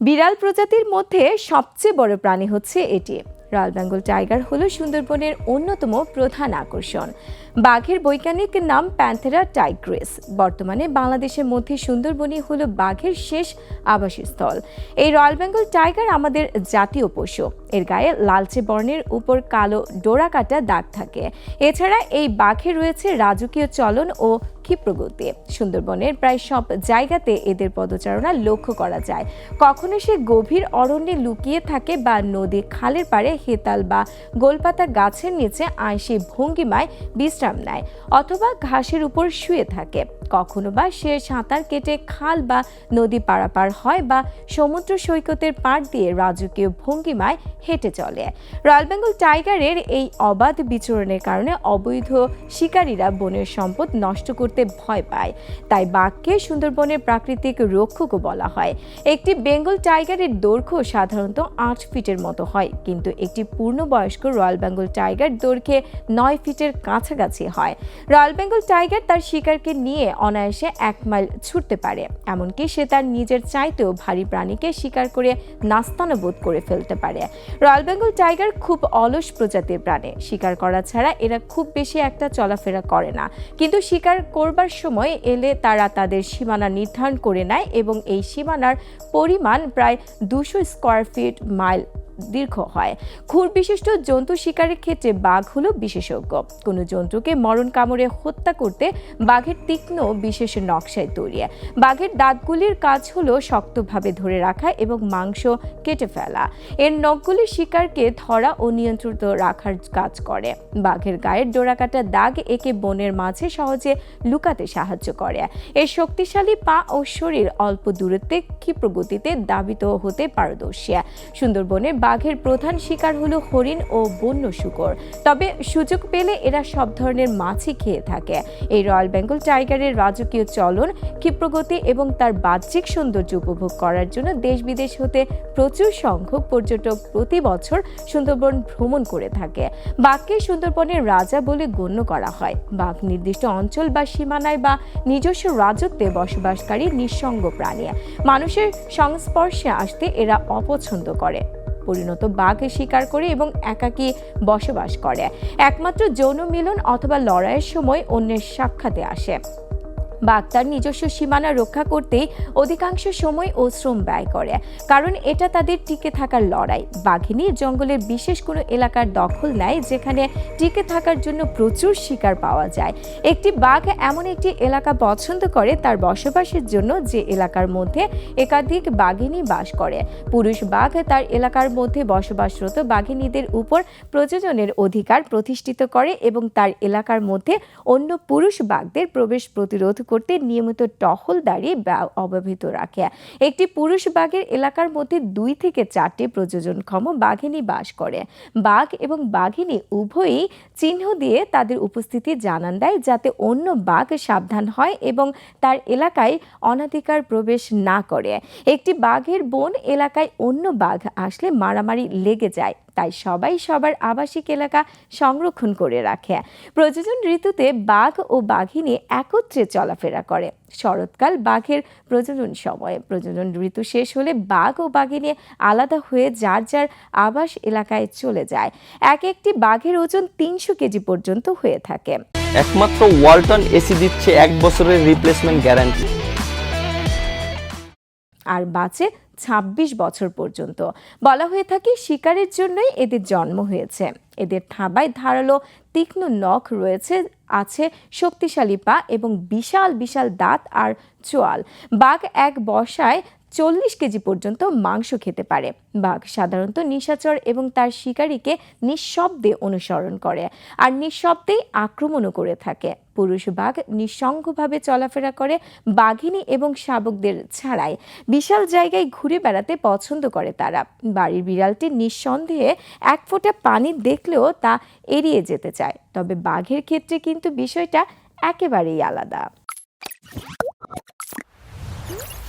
বিড়াল প্রজাতির মধ্যে সবচেয়ে বড় প্রাণী হচ্ছে এটি। রয়্যাল বেঙ্গল টাইগার হলো সুন্দরবনের অন্যতম প্রধান আকর্ষণ। বাঘের বৈজ্ঞানিক নাম প্যান্থেরা টাইগ্রেস। বর্তমানে বাংলাদেশের মধ্যে সুন্দরবনই হলো বাঘের শেষ আবাসস্থল। এই রয়্যাল বেঙ্গল টাইগার আমাদের জাতীয় পশু। এর গায়ে লালচে বর্ণের উপর কালো ডোরাকাটা দাগ থাকে। এছাড়া এই বাঘে রয়েছে রাজকীয় চলন ও ক্ষিপ্রগতি। সুন্দরবনের প্রায় সব জায়গাতে এদের পদচারণা লক্ষ্য করা যায়। কখনো সে গভীর অরণ্যে লুকিয়ে থাকে বা নদী খালের পাড়ে হেতাল বা গোলপাতা গাছের নিচে আয়সে ভঙ্গিমায় বিশ্রাম নেয়, অথবা ঘাসের উপর শুয়ে থাকে। কখনো বা সে সাঁতার কেটে খাল বা নদী পারাপার হয় বা সমুদ্র সৈকতের পাড় দিয়ে রাজকীয় ভঙ্গিমায় হেঁটে চলে। রয়্যাল বেঙ্গল টাইগারের এই অবাধ বিচরণের কারণে অবৈধ শিকারীরা বনের সম্পদ নষ্ট করতে ভয় পায়। তাই বাঘকে সুন্দরবনের প্রাকৃতিক রক্ষকও বলা হয়। একটি বেঙ্গল টাইগারের দৈর্ঘ্য সাধারণত আট ফিটের মতো হয়, কিন্তু একটি পূর্ণবয়স্ক রয়্যাল বেঙ্গল টাইগার দৈর্ঘ্যে নয় ফিটের কাছাকাছি হয়। রয়্যাল বেঙ্গল টাইগার তার শিকারকে নিয়ে অনায়াসে এক মাইল ছুটতে পারে। এমনকি সে তার নিজের চাইতেও ভারী প্রাণীকে শিকার করে নাস্তানবোধ করে ফেলতে পারে। রয়্যাল বেঙ্গল টাইগার খুব অলস প্রজাতির প্রাণী। শিকার করা ছাড়া এরা খুব বেশি একটা চলাফেরা করে না। কিন্তু শিকার করবার সময় এলে তারা তাদের সীমানা নির্ধারণ করে নেয় এবং এই সীমানার পরিমাণ প্রায় দুশো স্কোয়ার ফিট মাইল দীর্ঘ হয়। খুর বিশিষ্ট জন্তু শিকারের ক্ষেত্রে বাঘ হলো বিশেষজ্ঞ। কোনো জন্তুকে মরণ কামড়ে হত্যা করতে বাঘের তীক্ষ্ণ, বিশেষ নকশায় তৈরি। বাঘের দাঁতগুলির কাজ হলো শক্তভাবে ধরে রাখা এবং মাংস কেটে ফেলা। এর নখগুলি শিকারকে ধরা ও নিয়ন্ত্রিত রাখার কাজ করে। বাঘের গায়ের ডোরাকাটা দাগ একে বনের মাঝে সহজে লুকাতে সাহায্য করে। এর শক্তিশালী পা ও শরীর অল্প দূরত্বে ক্ষিপ্রগতিতে দাবিত হতে পারদর্শী। সুন্দরবনের বাঘের প্রধান শিকার হলো হরিণ ও বন্য শুকর। তবে সুযোগ পেলে এরা সব ধরনের মাছই খেয়ে থাকে। এই রয়্যাল বেঙ্গল টাইগারের রাজকীয় চলন, ক্ষিপ্রগতি এবং তার বাহ্যিক সৌন্দর্য উপভোগ করার জন্য দেশ বিদেশ হতে প্রচুর সংখ্যক পর্যটক প্রতি বছর সুন্দরবন ভ্রমণ করে থাকে। বাঘকে সুন্দরবনের রাজা বলে গণ্য করা হয়। বাঘ নির্দিষ্ট অঞ্চল বা সীমানায় বা নিজস্ব রাজত্বে বসবাসকারী নিঃসঙ্গ প্রাণী। মানুষের সংস্পর্শে আসতে এরা অপছন্দ করে। পরিণত বাঘ শিকার করে এবং একাকী বসবাস করে। একমাত্র যৌন মিলন অথবা লড়াইয়ের সময় অন্যের সাক্ষাতে আসে। বাঘ তার নিজস্ব সীমানা রক্ষা করতেই অধিকাংশ সময় ও শ্রম ব্যয় করে, কারণ এটা তাদের টিকে থাকার লড়াই। বাঘিনী জঙ্গলের বিশেষ কোনো এলাকার দখল নেয়, যেখানে টিকে থাকার জন্য প্রচুর শিকার পাওয়া যায়। একটি বাঘ এমন একটি এলাকা পছন্দ করে, তার বসবাসের জন্য যে এলাকার মধ্যে একাধিক বাঘিনী বাস করে। পুরুষ বাঘ তার এলাকার মধ্যে বসবাসরত বাঘিনীদের উপর প্রযোজনের অধিকার প্রতিষ্ঠিত করে এবং তার এলাকার মধ্যে অন্য পুরুষ বাঘদের প্রবেশ প্রতিরোধ করতে নিয়মিত টহলদারি বা অব্যবহৃত রাখে। একটি পুরুষ বাঘের এলাকার মধ্যে দুই থেকে চারটি প্রযোজনক্ষম বাঘিনী বাস করে। বাঘ এবং বাঘিনী উভয়ই চিহ্ন দিয়ে তাদের উপস্থিতি জানান দেয়, যাতে অন্য বাঘ সাবধান হয় এবং তার এলাকায় অনাধিকার প্রবেশ না করে। একটি বাঘের বন এলাকায় অন্য বাঘ আসলে মারামারি লেগে যায়। তাই সবাই সবার আবাসিক এলাকা সংরক্ষণ করে রাখে। প্রজনন ঋতুতে বাঘ ও বাঘিনী একত্রে চলাফেরা করে। শরৎকাল বাঘের প্রজনন সময়। প্রজনন ঋতু শেষ হলে বাঘ ও বাঘিনী আলাদা হয়ে যার যার আবাস এলাকায় চলে যায়। এক একটি বাঘের ওজন তিনশো কেজি পর্যন্ত হয়ে থাকে। একমাত্র ওয়ালটন এসি দিচ্ছে এক বছরের রিপ্লেসমেন্ট গ্যারান্টি আর বাঁচে ২৬ বছর পর্যন্ত। বলা হয়ে থাকে শিকারের জন্যই এদের জন্ম হয়েছে। এদের থাবায় ধারালো তীক্ষ্ণ নখ রয়েছে, আছে শক্তিশালী পা এবং বিশাল বিশাল দাঁত আর চোয়াল। বাঘ এক বসায় চল্লিশ কেজি পর্যন্ত মাংস খেতে পারে। বাঘ সাধারণত নিশাচর এবং তার শিকারীকে নিঃশব্দে অনুসরণ করে আর নিঃশব্দেই আক্রমণও করে থাকে। পুরুষ বাঘ নিঃসঙ্গভাবে চলাফেরা করে বাঘিনী এবং শাবকদের ছাড়াই। বিশাল জায়গায় ঘুরে বেড়াতে পছন্দ করে তারা। বাড়ির বিড়ালটি নিঃসন্দেহে এক ফোঁটা পানি দেখলেও তা এড়িয়ে যেতে চায়। তবে বাঘের ক্ষেত্রে কিন্তু বিষয়টা একেবারেই আলাদা।